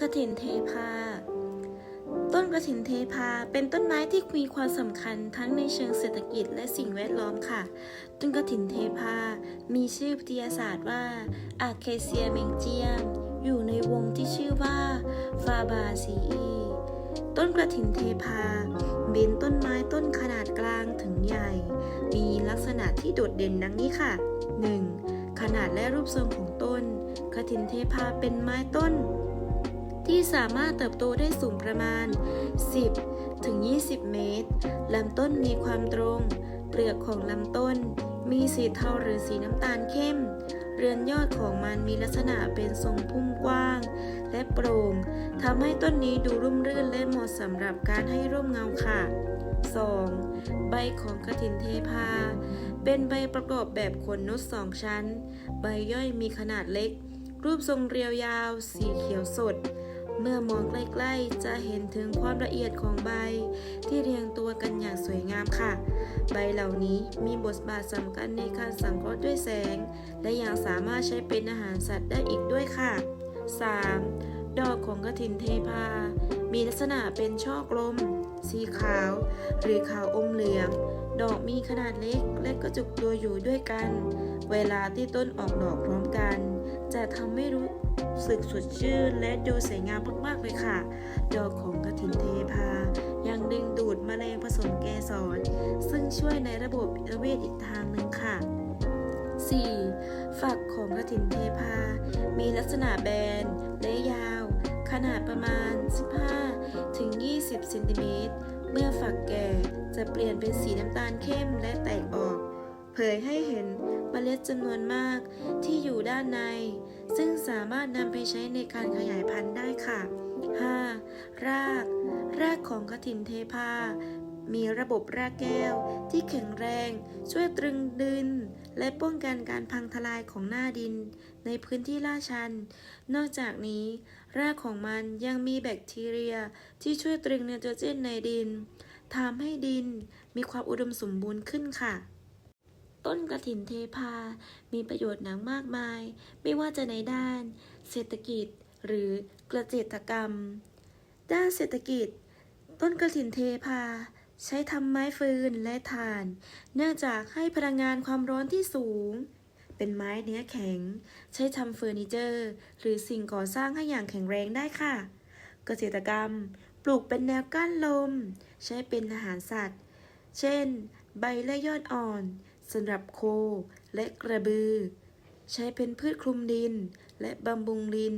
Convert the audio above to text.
กระถินเทพา ต้นกระถินเทพาเป็นต้นไม้ที่มีความสำคัญทั้งในเชิงเศรษฐกิจและสิ่งแวดล้อมค่ะ ต้นกระถินเทพา มีชื่อวิทยาศาสตร์ว่าอาเคเซียเมงเจียม อยู่ในวงที่ชื่อว่าฟาบาซีต้นกระถินเทพา เป็นต้นไม้ต้นขนาดกลางถึงใหญ่ มีลักษณะที่โดดเด่นดังนี้ค่ะ 1. ขนาดและรูปทรงของต้น กระถินเทพาเป็นไม้ต้น ที่สามารถเติบโตได้สูงประมาณ 10 ถึง 20 เมตร ลำต้นมีความตรง เปลือกของลำต้น มีสีเทาหรือสีน้ำตาลเข้ม เรือนยอดของมันมีลักษณะเป็นทรงพุ่มกว้าง และโปร่งทำให้ต้นนี้ดูร่มรื่นและเหมาะสำหรับการให้ร่มเงาค่ะ 2. ใบของกระถินเทพา เป็นใบประกอบแบบขนนดสองชั้น ใบย่อยมีขนาดเล็ก รูปทรงเรียวยาว สีเขียวสด เมื่อมองใกล้ๆ จะเห็นถึงความละเอียดของใบ ที่เรียงตัวกันอย่างสวยงามค่ะ ใบเหล่านี้มีบทบาทสำคัญในการสังเคราะห์ด้วยแสง และยังสามารถใช้เป็นอาหารสัตว์ได้อีกด้วยค่ะ 3. ดอกของกระถินเทพา มีลักษณะเป็นช่อกลม สีขาว หรือขาวอมเหลือง ดอกมีขนาดเล็กและกระจุกตัวอยู่ด้วยกัน เวลาที่ต้นออกดอกพร้อมกัน จะทำให้รู้สึกสดชื่นและดูสวยงามมากๆเลยค่ะ ดอกของกระถินเทพา ยังดึงดูดแมลงผสมแกสร ซึ่งช่วยในระบบนิเวศอีกทางหนึ่งค่ะ 4. ฝักของกระถินเทพา มีลักษณะแบนและยาว ขนาดประมาณ 15 ถึง 20 เซนติเมตร เมื่อฝักแก่จะเปลี่ยนเป็นสีน้ำตาลเข้มและ เผยให้เห็นเมล็ดจำนวนมากที่อยู่ด้านใน ซึ่งสามารถนำไปใช้ในการขยายพันธุ์ได้ค่ะ 5. ราก รากของกระถินเทพา มีระบบรากแก้วที่แข็งแรง ช่วยตรึงดิน และป้องกันการพังทลายของหน้าดิน ในพื้นที่ลาดชัน นอกจากนี้ รากของมันยังมีแบคทีเรียที่ช่วยตรึงไนโตรเจนในดินทำให้ดินมีความอุดมสมบูรณ์ขึ้นค่ะ ต้นกระถินเทพา มีประโยชน์หนังมากมาย ไม่ว่าจะในด้าน เศรษฐกิจ หรือเกษตรกรรม ด้านเศรษฐกิจ ต้นกระถินเทพา ใช้ทำไม้ฟืนและถ่าน เนื่องจากให้พลังงานความร้อนที่สูง เป็นไม้เนื้อแข็ง ใช้ทำเฟอร์นิเจอร์ หรือสิ่งก่อสร้างให้อย่างแข็งแรงได้ค่ะ เกษตรกรรม ปลูกเป็นแนวกั้นลม ใช้เป็นอาหารสัตว์ เช่น ใบและยอดอ่อน สำหรับโคและกระบือ ใช้เป็นพืชคลุมดินและบำรุงดิน